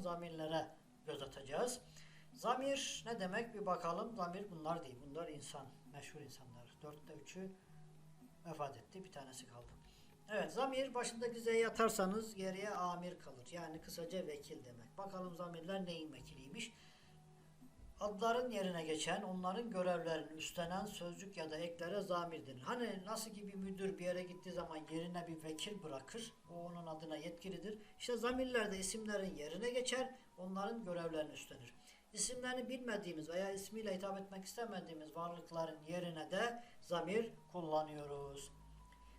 zamirlere göz atacağız. Zamir ne demek bir bakalım. Zamir bunlar değil. Bunlar insan. Meşhur insanlar. Dörtte üçü vefat etti. Bir tanesi kaldı. Evet zamir başındaki Z'ye atarsanız geriye amir kalır. Yani kısaca vekil demek. Bakalım zamirler neyin vekiliymiş? Adların yerine geçen, onların görevlerini üstlenen sözcük ya da eklere zamir denir. Hani nasıl ki bir müdür bir yere gittiği zaman yerine bir vekil bırakır, o onun adına yetkilidir. İşte zamirler de isimlerin yerine geçer, onların görevlerini üstlenir. İsimlerini bilmediğimiz veya ismiyle hitap etmek istemediğimiz varlıkların yerine de zamir kullanıyoruz.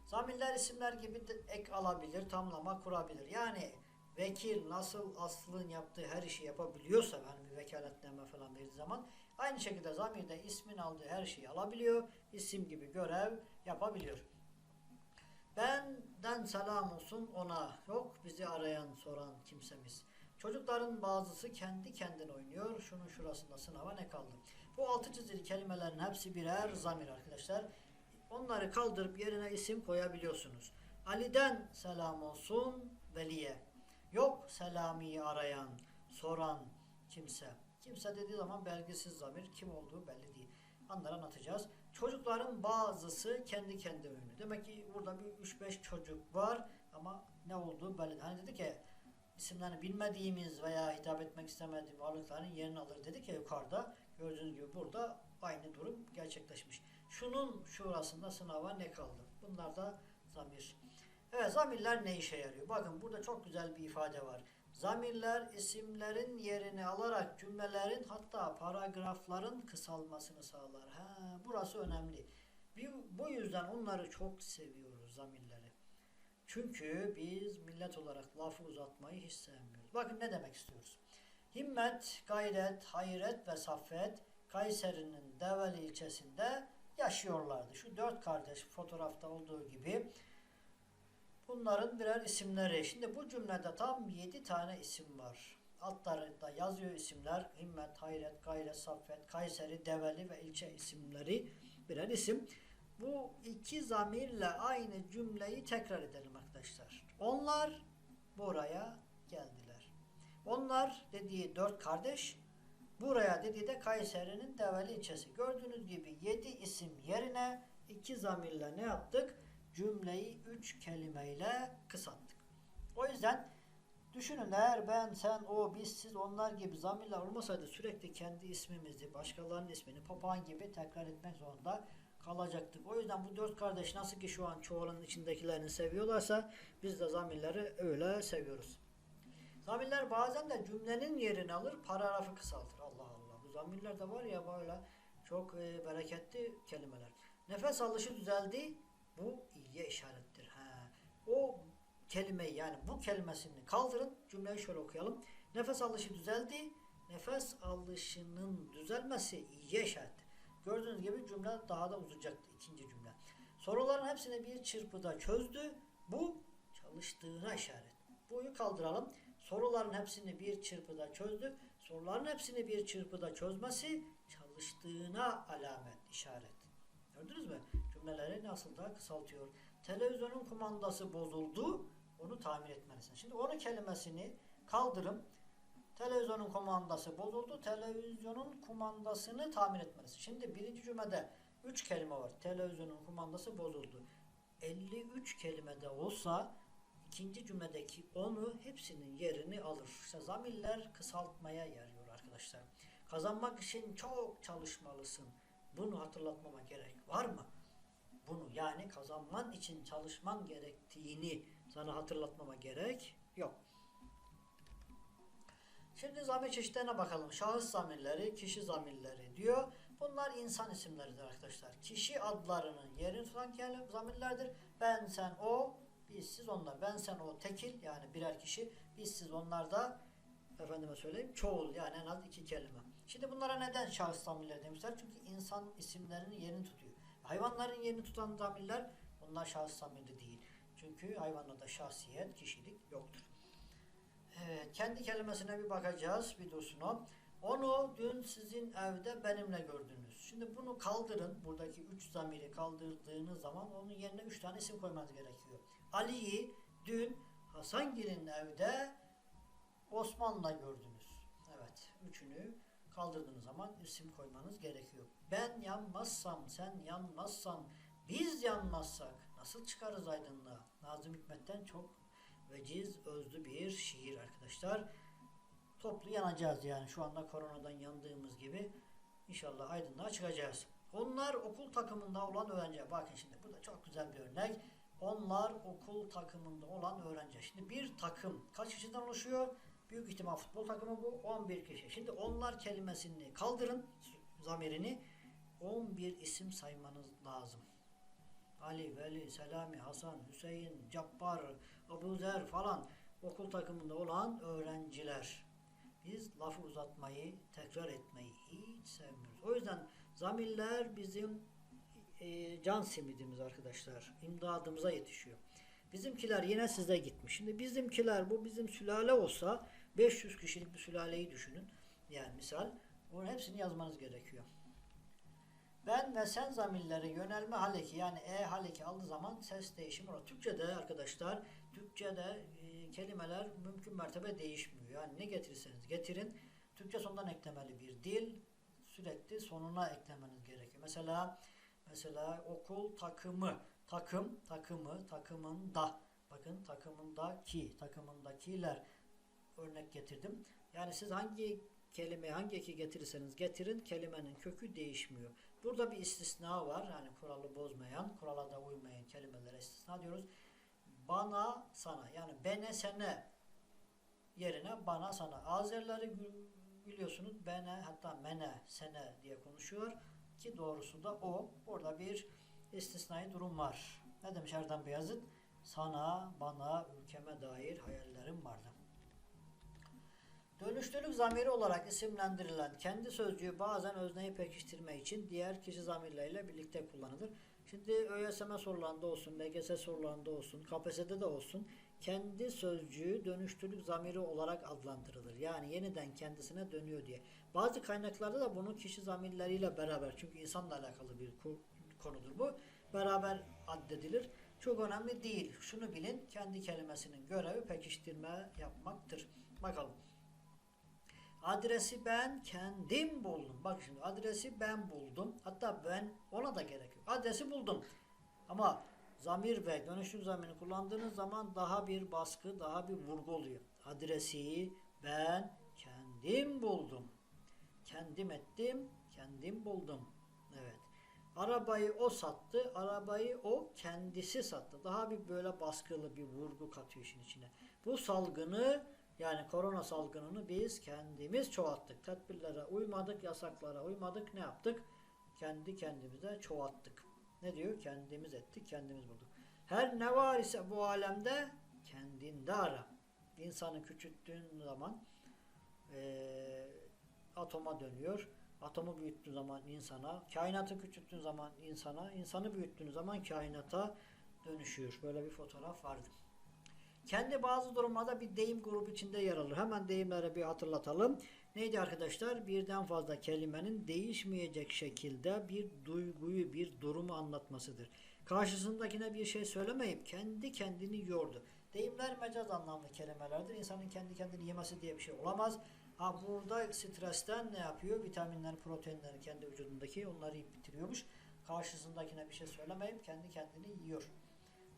Zamirler isimler gibi ek alabilir, tamlama kurabilir. Yani vekil nasıl aslın yaptığı her işi yapabiliyorsa yani bir vekaletname falan verdiği zaman aynı şekilde zamir de ismin aldığı her şeyi alabiliyor. isim gibi görev yapabiliyor. Benden selam olsun ona yok bizi arayan soran kimsemiz. Çocukların bazısı kendi kendine oynuyor. Şunun şurasında sınava ne kaldı? Bu altı çizili kelimelerin hepsi birer zamir arkadaşlar. Onları kaldırıp yerine isim koyabiliyorsunuz. Ali'den selam olsun Veli'ye. Yok selamiyi arayan, soran kimse. Kimse dediği zaman belgisiz zamir kim olduğu belli değil. Onları anlatacağız. Çocukların bazısı kendi kendi oyunu. Demek ki burada bir 3-5 çocuk var ama ne olduğu belli değil. Hani dedik ya isimlerini bilmediğimiz veya hitap etmek istemediğimiz varlıkların yerini alır dedik ya yukarıda. Gördüğünüz gibi burada aynı durum gerçekleşmiş. Şunun şurasında sınava ne kaldı? Bunlar da zamir. Evet zamirler ne işe yarıyor? Bakın burada çok güzel bir ifade var. Zamirler isimlerin yerini alarak cümlelerin hatta paragrafların kısalmasını sağlar. Ha, burası önemli. Bir- Bu yüzden onları çok seviyoruz zamirleri. Çünkü biz millet olarak lafı uzatmayı hiç sevmiyoruz. Bakın ne demek istiyoruz. Himmet, gayret, hayret ve saffet Kayseri'nin Develi ilçesinde yaşıyorlardı. Şu dört kardeş fotoğrafta olduğu gibi bunların birer isimleri. Şimdi bu cümlede tam yedi tane isim var. Altlarında yazıyor isimler. Himmet, Hayret, Gayret, Saffet, Kayseri, Develi ve ilçe isimleri birer isim. Bu iki zamirle aynı cümleyi tekrar edelim arkadaşlar. Onlar buraya geldiler. Onlar dediği dört kardeş, buraya dediği de Kayseri'nin Develi ilçesi. Gördüğünüz gibi yedi isim yerine iki zamirle ne yaptık? Cümleyi üç kelimeyle kısalttık. O yüzden düşünün eğer ben, sen, o, biz, siz, onlar gibi zamirler olmasaydı sürekli kendi ismimizi, başkalarının ismini papağan gibi tekrar etmek zorunda kalacaktık. O yüzden bu dört kardeş nasıl ki şu an çoğunun içindekilerini seviyorlarsa biz de zamirleri öyle seviyoruz. Zamirler bazen de cümlenin yerini alır, paragrafı kısaltır. Allah Allah. Bu zamirler de var ya böyle çok e, bereketli kelimeler. Nefes alışı düzeldi. Bu iyiye işarettir. Ha. O kelimeyi yani bu kelimesini kaldırın. Cümleyi şöyle okuyalım. Nefes alışı düzeldi. Nefes alışının düzelmesi iyiye işarettir. Gördüğünüz gibi cümle daha da uzayacaktı ikinci cümle. Soruların hepsini bir çırpıda çözdü. Bu çalıştığına işaret. Bu'yu kaldıralım. Soruların hepsini bir çırpıda çözdü. Soruların hepsini bir çırpıda çözmesi çalıştığına alamet, işaret. Gördünüz mü? Cümleleri nasıl da kısaltıyor. Televizyonun kumandası bozuldu. Onu tamir etmelisin. Şimdi onu kelimesini kaldırım. Televizyonun kumandası bozuldu. Televizyonun kumandasını tamir etmelisin. Şimdi birinci cümlede 3 kelime var. Televizyonun kumandası bozuldu. 53 kelimede olsa ikinci cümledeki onu hepsinin yerini alır. İşte zamirler kısaltmaya yarıyor arkadaşlar. Kazanmak için çok çalışmalısın. Bunu hatırlatmama gerek var mı? Bunu yani kazanman için çalışman gerektiğini sana hatırlatmama gerek yok. Şimdi zamir çeşitlerine bakalım. Şahıs zamirleri, kişi zamirleri diyor. Bunlar insan isimleridir arkadaşlar. Kişi adlarının yerini tutan kelim- zamirlerdir. Ben, sen, o, biz, siz, onlar. Ben, sen, o tekil yani birer kişi. Biz, siz, onlar da efendime söyleyeyim çoğul yani en az iki kelime. Şimdi bunlara neden şahıs zamirleri demişler? Çünkü insan isimlerinin yerini tutuyor. Hayvanların yerini tutan zamirler onlar şahıs zamirli değil. Çünkü hayvanlarda şahsiyet, kişilik yoktur. Evet, kendi kelimesine bir bakacağız bir o. Onu dün sizin evde benimle gördünüz. Şimdi bunu kaldırın. Buradaki üç zamiri kaldırdığınız zaman onun yerine üç tane isim koymanız gerekiyor. Ali'yi dün Hasangil'in evde Osman'la gördünüz. Evet. Üçünü kaldırdığınız zaman isim koymanız gerekiyor. Ben yanmazsam, sen yanmazsan, biz yanmazsak nasıl çıkarız aydınlığa? Nazım Hikmet'ten çok veciz, özlü bir şiir arkadaşlar. Toplu yanacağız yani şu anda koronadan yandığımız gibi inşallah aydınlığa çıkacağız. Onlar okul takımında olan öğrenci. Bakın şimdi burada çok güzel bir örnek. Onlar okul takımında olan öğrenci. Şimdi bir takım kaç kişiden oluşuyor? Büyük ihtimal futbol takımı bu 11 kişi. Şimdi onlar kelimesini kaldırın zamirini 11 isim saymanız lazım. Ali, Veli, Selami, Hasan, Hüseyin, Cabbar, Abu Zer falan okul takımında olan öğrenciler. Biz lafı uzatmayı, tekrar etmeyi hiç sevmiyoruz. O yüzden zamirler bizim e, can simidimiz arkadaşlar. İmdadımıza yetişiyor. Bizimkiler yine size gitmiş. Şimdi bizimkiler bu bizim sülale olsa 500 kişilik bir sülaleyi düşünün. Yani misal onun hepsini yazmanız gerekiyor. Ben ve sen zamirleri yönelme haleki yani e haleki aldığı zaman ses değişimi olur. Türkçe'de arkadaşlar Türkçe'de e, kelimeler mümkün mertebe değişmiyor. Yani ne getirirseniz getirin Türkçe sondan eklemeli bir dil sürekli sonuna eklemeniz gerekiyor. Mesela mesela okul takımı takım takımı takımında bakın takımındaki takımındakiler örnek getirdim. Yani siz hangi kelime hangi eki getirirseniz getirin kelimenin kökü değişmiyor. Burada bir istisna var. Yani kuralı bozmayan, kurala da uymayan kelimelere istisna diyoruz. Bana, sana yani bene, sene yerine bana, sana. Azerleri biliyorsunuz bene hatta mene, sene diye konuşuyor ki doğrusu da o. Burada bir istisnai durum var. Ne demiş Erdem Beyazıt? Sana, bana, ülkeme dair hayallerim vardı. Dönüştürük zamiri olarak isimlendirilen kendi sözcüğü bazen özneyi pekiştirme için diğer kişi zamirleriyle birlikte kullanılır. Şimdi ÖSYM sorularında olsun, LGS sorularında olsun, KPSS'de de olsun kendi sözcüğü dönüştürük zamiri olarak adlandırılır. Yani yeniden kendisine dönüyor diye. Bazı kaynaklarda da bunu kişi zamirleriyle beraber çünkü insanla alakalı bir konudur bu. Beraber addedilir. Çok önemli değil. Şunu bilin kendi kelimesinin görevi pekiştirme yapmaktır. Bakalım. Adresi ben kendim buldum. Bak şimdi adresi ben buldum. Hatta ben ona da gerek yok. Adresi buldum. Ama zamir ve dönüşüm zamirini kullandığınız zaman daha bir baskı, daha bir vurgu oluyor. Adresi ben kendim buldum. Kendim ettim, kendim buldum. Evet. Arabayı o sattı, arabayı o kendisi sattı. Daha bir böyle baskılı bir vurgu katıyor işin içine. Bu salgını yani korona salgınını biz kendimiz çoğalttık. Tedbirlere uymadık, yasaklara uymadık. Ne yaptık? Kendi kendimize çoğalttık. Ne diyor? Kendimiz ettik, kendimiz bulduk. Her ne var ise bu alemde kendinde ara. İnsanı küçülttüğün zaman eee, atoma dönüyor. Atomu büyüttüğün zaman insana, kainatı küçülttüğün zaman insana, insanı büyüttüğün zaman kainata dönüşüyor. Böyle bir fotoğraf vardı. Kendi bazı durumlarda bir deyim grubu içinde yer alır. Hemen deyimleri bir hatırlatalım. Neydi arkadaşlar? Birden fazla kelimenin değişmeyecek şekilde bir duyguyu, bir durumu anlatmasıdır. Karşısındakine bir şey söylemeyip kendi kendini yordu. Deyimler mecaz anlamlı kelimelerdir. İnsanın kendi kendini yemesi diye bir şey olamaz. Ha burada stresten ne yapıyor? Vitaminleri, proteinleri kendi vücudundaki onları yiyip bitiriyormuş. Karşısındakine bir şey söylemeyip kendi kendini yiyor.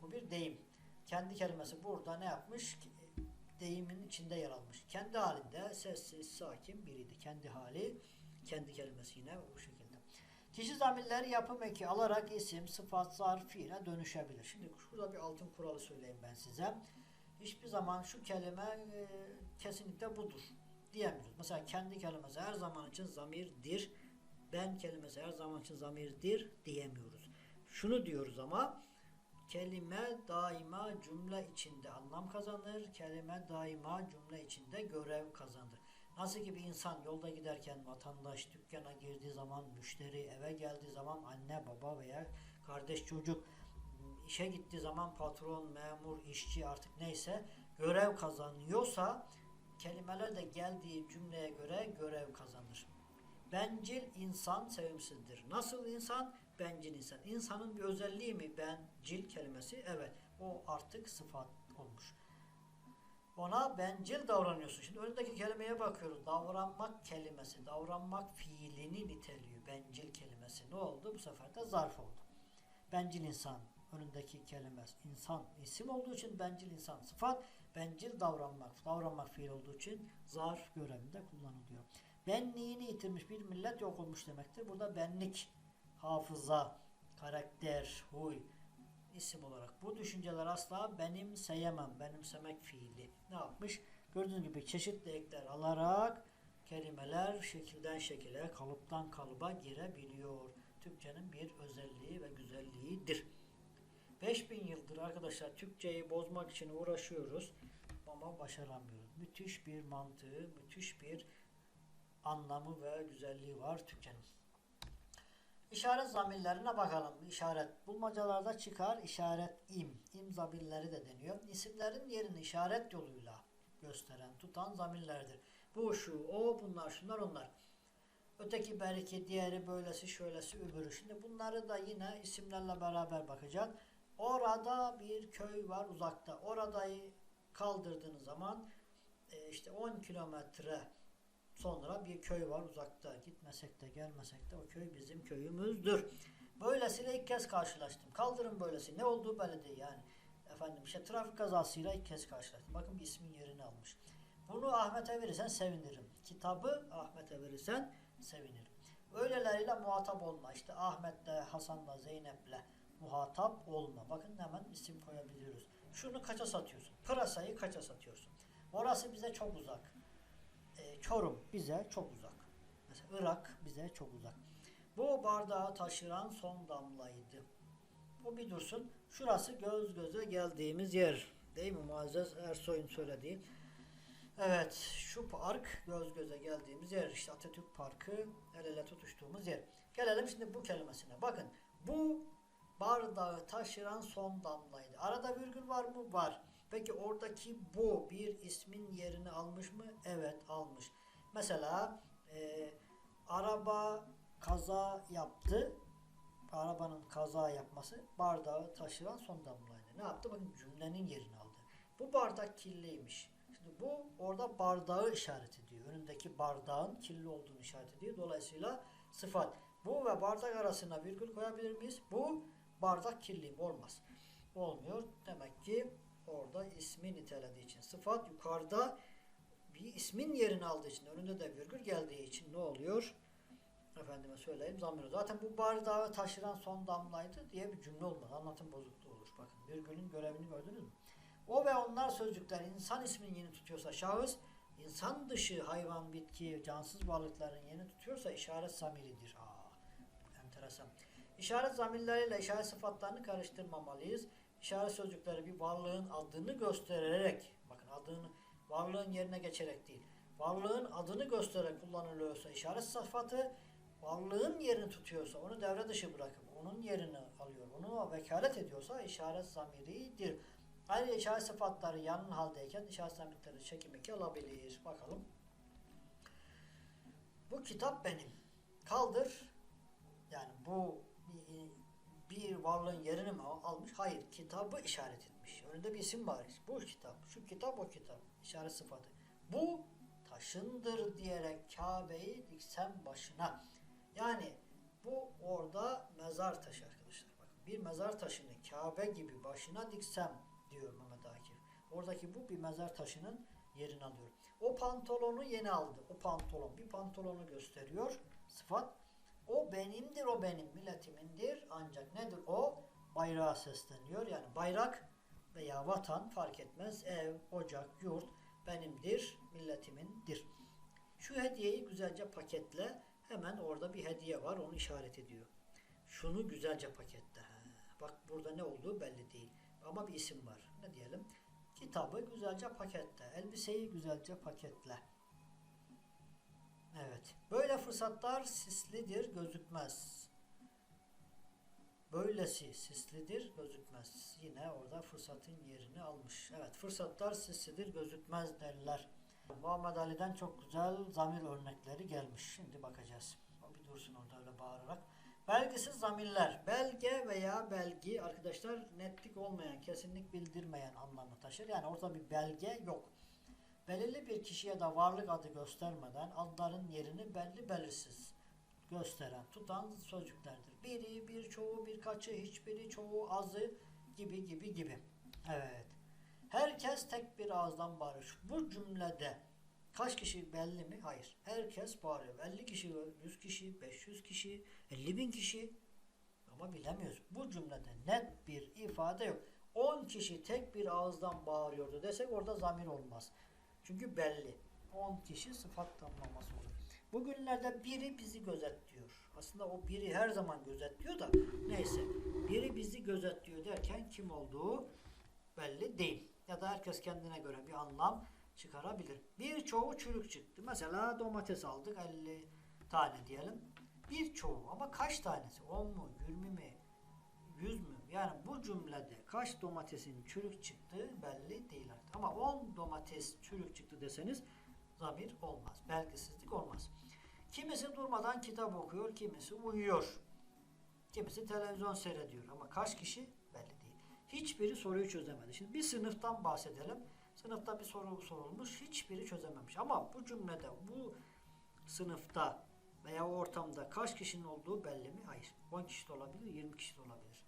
Bu bir deyim. Kendi kelimesi burada ne yapmış? Deyimin içinde yer almış. Kendi halinde sessiz, sakin biriydi. Kendi hali, kendi kelimesi yine bu şekilde. Kişi zamirleri yapım eki alarak isim, sıfat, zarf, fiile dönüşebilir. Şimdi şurada bir altın kuralı söyleyeyim ben size. Hiçbir zaman şu kelime e, kesinlikle budur diyemiyoruz. Mesela kendi kelimesi her zaman için zamirdir. Ben kelimesi her zaman için zamirdir diyemiyoruz. Şunu diyoruz ama kelime daima cümle içinde anlam kazanır. Kelime daima cümle içinde görev kazanır. Nasıl ki bir insan yolda giderken vatandaş dükkana girdiği zaman, müşteri eve geldiği zaman anne baba veya kardeş çocuk işe gittiği zaman patron, memur, işçi artık neyse görev kazanıyorsa kelimeler de geldiği cümleye göre görev kazanır. Bencil insan sevimsizdir. Nasıl insan? Bencil insan. İnsanın bir özelliği mi bencil kelimesi? Evet. O artık sıfat olmuş. ona bencil davranıyorsun. Şimdi önündeki kelimeye bakıyoruz. Davranmak kelimesi, davranmak fiilini niteliyor. Bencil kelimesi. Ne oldu? Bu sefer de zarf oldu. Bencil insan önündeki kelime insan isim olduğu için bencil insan sıfat bencil davranmak davranmak fiil olduğu için zarf görevinde kullanılıyor. Benliğini yitirmiş bir millet yok olmuş demektir. Burada benlik, hafıza, karakter, huy isim olarak. Bu düşünceler asla benimseyemem. Benimsemek fiili. Ne yapmış? Gördüğünüz gibi çeşitli ekler alarak kelimeler şekilden şekile, kalıptan kalıba girebiliyor. Türkçenin bir özelliği ve güzelliğidir. 5000 yıldır arkadaşlar Türkçeyi bozmak için uğraşıyoruz ama başaramıyoruz. Müthiş bir mantığı, müthiş bir anlamı ve güzelliği var Türkçenin. İşaret zamirlerine bakalım. İşaret bulmacalarda çıkar işaret im. İm zamirleri de deniyor. İsimlerin yerini işaret yoluyla gösteren, tutan zamirlerdir. Bu, şu, o, bunlar, şunlar, onlar. Öteki belki diğeri böylesi, şöylesi, öbürü. Şimdi bunları da yine isimlerle beraber bakacağız. Orada bir köy var uzakta. Oradayı kaldırdığınız zaman e, işte 10 kilometre sonra bir köy var uzakta. Gitmesek de gelmesek de o köy bizim köyümüzdür. Böylesiyle ilk kez karşılaştım. Kaldırın böylesi. Ne olduğu belli yani. Efendim işte trafik kazasıyla ilk kez karşılaştım. Bakın bir ismin yerini almış. Bunu Ahmet'e verirsen sevinirim. Kitabı Ahmet'e verirsen sevinirim. Öyleleriyle muhatap olma. İşte Ahmet'le, Hasan'la, Zeynep'le muhatap olma. Bakın hemen isim koyabiliyoruz. Şunu kaça satıyorsun? Pırasayı kaça satıyorsun? Orası bize çok uzak. Ee, Çorum bize çok uzak. Mesela Irak bize çok uzak. Bu bardağı taşıran son damlaydı. Bu bir dursun. Şurası göz göze geldiğimiz yer. Değil mi Muazzez Ersoy'un söylediği? Evet, şu park göz göze geldiğimiz yer. İşte Atatürk Parkı, el ele tutuştuğumuz yer. Gelelim şimdi bu kelimesine. Bakın, bu bardağı taşıran son damlaydı. Arada virgül var mı? Var. Peki oradaki bu bir ismin yerini almış mı? Evet, almış. Mesela e, araba kaza yaptı. Arabanın kaza yapması bardağı taşıran son damlaydı. Ne yaptı? Bakın cümlenin yerini aldı. Bu bardak kirliymiş. Şimdi bu orada bardağı işaret ediyor. Önündeki bardağın kirli olduğunu işaret ediyor. Dolayısıyla sıfat. Bu ve bardak arasına virgül koyabilir miyiz? Bu bardak kirli olmaz. Olmuyor. Demek ki orada ismi nitelediği için sıfat yukarıda bir ismin yerini aldığı için önünde de virgül geldiği için ne oluyor? Efendime söyleyeyim zamir. Zaten bu bardağı taşıran son damlaydı diye bir cümle olmaz. Anlatım bozukluğu olur. Bakın virgülün görevini gördünüz mü? O ve onlar sözcükler insan ismini yeni tutuyorsa şahıs, insan dışı hayvan, bitki, cansız varlıkların yeni tutuyorsa işaret zamiridir. Aa, enteresan. İşaret zamirleriyle işaret sıfatlarını karıştırmamalıyız. İşaret sözcükleri bir varlığın adını göstererek, bakın adını varlığın yerine geçerek değil, varlığın adını göstererek kullanılıyorsa işaret sıfatı, varlığın yerini tutuyorsa onu devre dışı bırakıp onun yerini alıyor, onu vekalet ediyorsa işaret zamiridir. Ayrıca işaret sıfatları yanın haldeyken işaret zamirleri çekim eki alabilir. Bakalım. Bu kitap benim. Kaldır. Yani bu bir, varlığın yerini mi almış? Hayır. Kitabı işaret etmiş. Önünde bir isim var. Bu kitap. Şu kitap o kitap. İşaret sıfatı. Bu taşındır diyerek Kabe'yi diksem başına. Yani bu orada mezar taşı arkadaşlar. Bakın bir mezar taşını Kabe gibi başına diksem diyor Mehmet Akif. Oradaki bu bir mezar taşının yerini alıyor. O pantolonu yeni aldı. O pantolon bir pantolonu gösteriyor. Sıfat. O benimdir, o benim milletimindir. Ancak nedir o? Bayrağa sesleniyor. Yani bayrak veya vatan fark etmez. Ev, ocak, yurt benimdir, milletimindir. Şu hediyeyi güzelce paketle. Hemen orada bir hediye var. Onu işaret ediyor. Şunu güzelce paketle. Ha, bak burada ne olduğu belli değil. Ama bir isim var. Ne diyelim? Kitabı güzelce paketle. Elbiseyi güzelce paketle. Evet. Böyle fırsatlar sislidir, gözükmez. Böylesi sislidir, gözükmez. Yine orada fırsatın yerini almış. Evet, fırsatlar sislidir, gözükmez derler. Muhammed Ali'den çok güzel zamir örnekleri gelmiş. Şimdi bakacağız. Bir dursun orada öyle bağırarak. Belgisiz zamirler. Belge veya belgi arkadaşlar netlik olmayan, kesinlik bildirmeyen anlamı taşır. Yani orada bir belge yok. Belirli bir kişiye de varlık adı göstermeden adların yerini belli belirsiz gösteren, tutan sözcüklerdir. Biri, birçoğu, birkaçı, hiçbiri, çoğu, azı gibi gibi gibi. Evet. Herkes tek bir ağızdan bağırır. Bu cümlede kaç kişi belli mi? Hayır. Herkes bağırıyor. 50 kişi, 100 kişi, 500 kişi, 50 bin kişi. Ama bilemiyoruz. Bu cümlede net bir ifade yok. 10 kişi tek bir ağızdan bağırıyordu desek orada zamir olmaz. Çünkü belli. 10 kişi sıfat tamlaması olur. Bugünlerde biri bizi gözetliyor. Aslında o biri her zaman gözetliyor da neyse. Biri bizi gözetliyor derken kim olduğu belli değil. Ya da herkes kendine göre bir anlam çıkarabilir. Birçoğu çürük çıktı. Mesela domates aldık 50 tane diyelim. Birçoğu ama kaç tanesi? 10 mu? 20 mi? 100 mü? Yani bu cümlede kaç domatesin çürük çıktığı belli değil artık. Ama 10 domates çürük çıktı deseniz zamir olmaz. Belgisizlik olmaz. Kimisi durmadan kitap okuyor, kimisi uyuyor. Kimisi televizyon seyrediyor ama kaç kişi belli değil. Hiçbiri soruyu çözemedi. Şimdi bir sınıftan bahsedelim. Sınıfta bir soru sorulmuş, hiçbiri çözememiş. Ama bu cümlede, bu sınıfta veya ortamda kaç kişinin olduğu belli mi? Hayır. 10 kişi de olabilir, 20 kişi de olabilir.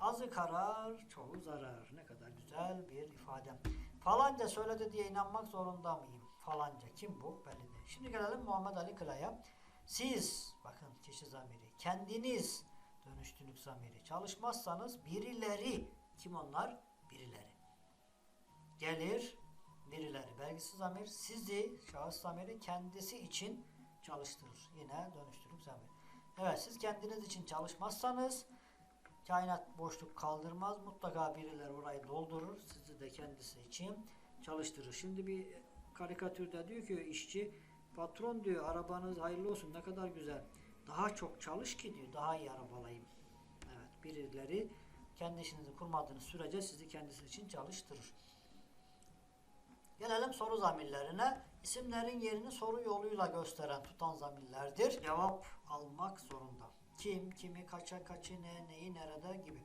Azı karar, çoğu zarar. Ne kadar güzel bir ifade. Falanca söyledi diye inanmak zorunda mıyım? Falanca kim bu? Belli değil. Şimdi gelelim Muhammed Ali Kıla'ya. Siz, bakın kişi zamiri, kendiniz dönüştünlük zamiri. Çalışmazsanız birileri, kim onlar? Birileri. Gelir, birileri. Belgisiz zamir sizi, şahıs zamiri kendisi için çalıştırır. Yine dönüştürüp zamir. Evet siz kendiniz için çalışmazsanız kainat boşluk kaldırmaz. Mutlaka birileri orayı doldurur. Sizi de kendisi için çalıştırır. Şimdi bir karikatürde diyor ki işçi patron diyor arabanız hayırlı olsun ne kadar güzel. Daha çok çalış ki diyor daha iyi araba alayım. Evet birileri kendi işinizi kurmadığınız sürece sizi kendisi için çalıştırır. Gelelim soru zamirlerine. İsimlerin yerini soru yoluyla gösteren tutan zamirlerdir. Cevap almak zorunda. Kim, kimi, kaça, kaçı, ne, neyi, nerede gibi.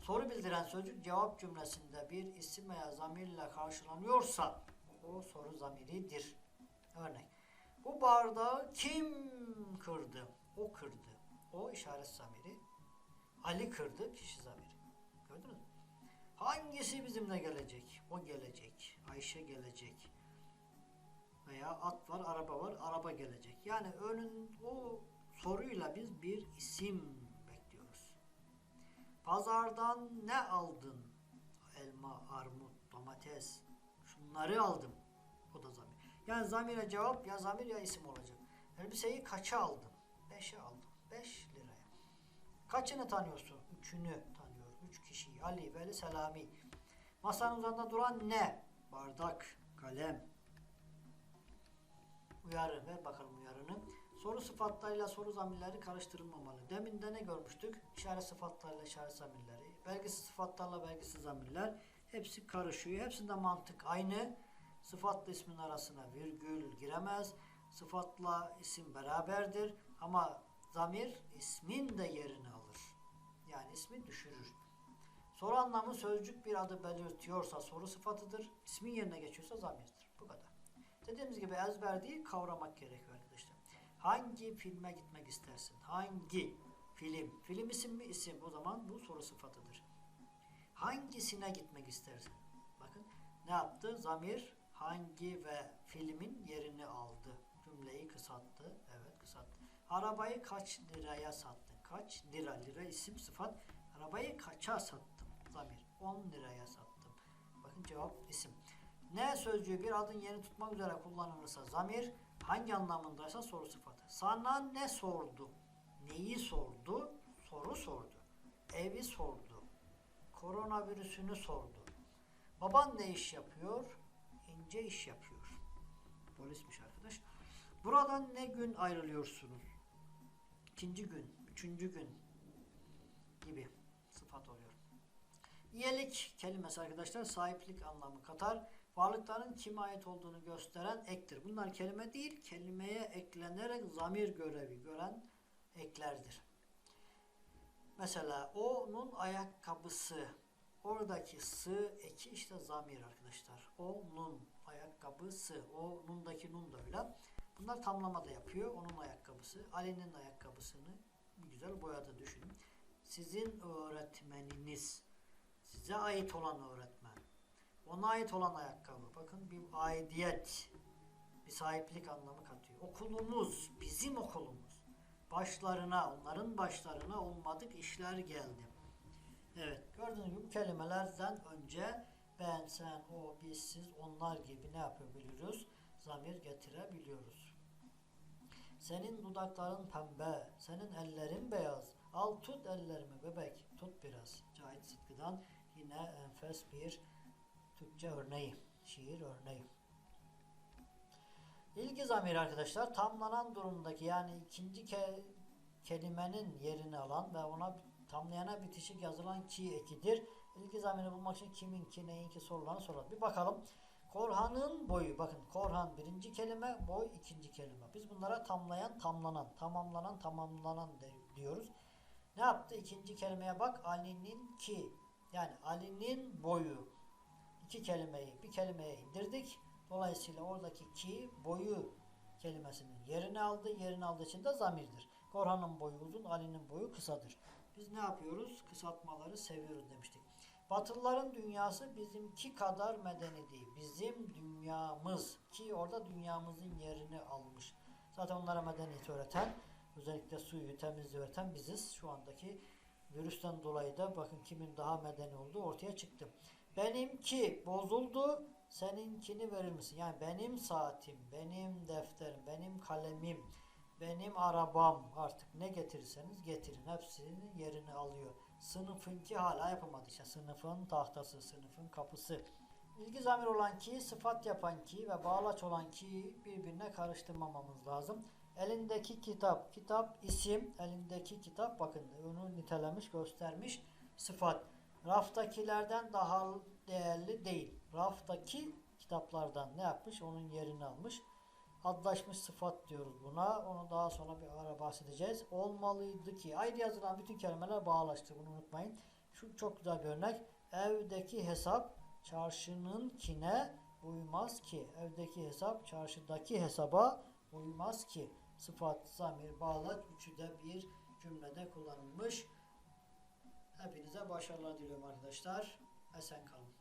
Soru bildiren sözcük cevap cümlesinde bir isim veya zamirle karşılanıyorsa o soru zamiridir. Örnek. Bu bardağı kim kırdı? O kırdı. O işaret zamiri. Ali kırdı kişi zamiri. Gördünüz mü? Hangisi bizimle gelecek? O gelecek. Ayşe gelecek. Veya at var, araba var, araba gelecek. Yani önün o soruyla biz bir isim bekliyoruz. Pazardan ne aldın? Elma, armut, domates. Şunları aldım. O da zamir. Yani zamire cevap ya zamir ya isim olacak. Elbiseyi kaça aldın? Beşe aldım. Beş liraya. Kaçını tanıyorsun? Üçünü tanıyor. Üç kişiyi. Ali, Veli, Selami. Masanın üzerinde duran ne? Bardak, kalem. Uyarı. Ver bakalım uyarını. Soru sıfatlarıyla soru zamirleri karıştırılmamalı. Demin de ne görmüştük? İşaret sıfatlarıyla işaret zamirleri. Belgisiz sıfatlarla belgisiz zamirler. Hepsi karışıyor. Hepsinde mantık aynı. Sıfatla ismin arasına virgül giremez. Sıfatla isim beraberdir. Ama zamir ismin de yerini alır. Yani ismi düşürür. Soru anlamı sözcük bir adı belirtiyorsa soru sıfatıdır. İsmin yerine geçiyorsa zamirdir. Bu kadar. Dediğimiz gibi ezber değil kavramak gerekiyor. Hangi filme gitmek istersin? Hangi film? Film isim mi? isim. O zaman bu soru sıfatıdır. Hangisine gitmek istersin? Bakın ne yaptı? Zamir hangi ve filmin yerini aldı. Cümleyi kısalttı. Evet kısalttı. Arabayı kaç liraya sattın? Kaç lira? Lira isim sıfat. Arabayı kaça sattım? Zamir. 10 liraya sattım. Bakın cevap isim. Ne sözcüğü bir adın yerini tutmak üzere kullanılırsa zamir, hangi anlamındaysa soru sıfatı. Sana ne sordu? Neyi sordu? Soru sordu. Evi sordu. Koronavirüsünü sordu. Baban ne iş yapıyor? İnce iş yapıyor. Polismiş arkadaş. Buradan ne gün ayrılıyorsunuz? İkinci gün, üçüncü gün gibi sıfat oluyor. İyelik kelimesi arkadaşlar sahiplik anlamı katar. Varlıkların kime ait olduğunu gösteren ektir. Bunlar kelime değil, kelimeye eklenerek zamir görevi gören eklerdir. Mesela onun ayakkabısı. Oradaki sı eki işte zamir arkadaşlar. Onun ayakkabısı. O nundaki nun da öyle. Bunlar tamlama da yapıyor. Onun ayakkabısı. Ali'nin ayakkabısını güzel boyadı düşünün. Sizin öğretmeniniz. Size ait olan öğretmen. Ona ait olan ayakkabı. Bakın bir aidiyet. Bir sahiplik anlamı katıyor. Okulumuz. Bizim okulumuz. Başlarına, onların başlarına olmadık işler geldi. Evet, gördüğünüz gibi bu kelimelerden önce ben, sen, o, biz, siz, onlar gibi ne yapabiliyoruz? Zamir getirebiliyoruz. Senin dudakların pembe, senin ellerin beyaz. Al tut ellerimi bebek, tut biraz. Cahit Sıtkı'dan yine enfes bir Türkçe örneği, şiir örneği. İlgi zamiri arkadaşlar tamlanan durumdaki yani ikinci ke kelimenin yerini alan ve ona tamlayana bitişik yazılan ki ekidir. İlgi zamirini bulmak için kiminki neyinki sorularını soralım. Bir bakalım. Korhan'ın boyu. Bakın Korhan birinci kelime, boy ikinci kelime. Biz bunlara tamlayan, tamlanan, tamamlanan, tamamlanan diyoruz. Ne yaptı? İkinci kelimeye bak. Ali'nin ki. Yani Ali'nin boyu. İki kelimeyi bir kelimeye indirdik. Dolayısıyla oradaki ki boyu kelimesinin yerini aldı. Yerini aldığı için de zamirdir. Korhan'ın boyu uzun, Ali'nin boyu kısadır. Biz ne yapıyoruz? Kısaltmaları seviyoruz demiştik. Batılıların dünyası bizimki kadar medeni değil. Bizim dünyamız ki orada dünyamızın yerini almış. Zaten onlara medeniyeti öğreten, özellikle suyu, temizliği öğreten biziz. Şu andaki virüsten dolayı da bakın kimin daha medeni olduğu ortaya çıktı. Benimki bozuldu, seninkini verir misin? Yani benim saatim, benim defterim, benim kalemim, benim arabam artık ne getirirseniz getirin. Hepsinin yerini alıyor. Sınıfınki hala yapamadı. İşte sınıfın tahtası, sınıfın kapısı. İlgi zamir olan ki, sıfat yapan ki ve bağlaç olan ki birbirine karıştırmamamız lazım. Elindeki kitap, kitap isim, elindeki kitap bakın onu nitelemiş, göstermiş sıfat. Raftakilerden daha değerli değil. Raftaki kitaplardan ne yapmış? Onun yerini almış. Adlaşmış sıfat diyoruz buna. Onu daha sonra bir ara bahsedeceğiz. Olmalıydı ki. Ayrı yazılan bütün kelimeler bağlaştı. Bunu unutmayın. Şu çok güzel bir örnek. Evdeki hesap çarşınınkine uymaz ki. Evdeki hesap çarşıdaki hesaba uymaz ki. Sıfat, zamir, bağlaç üçü de bir cümlede kullanılmış. Hepinize başarılar diliyorum arkadaşlar. Esen kalın.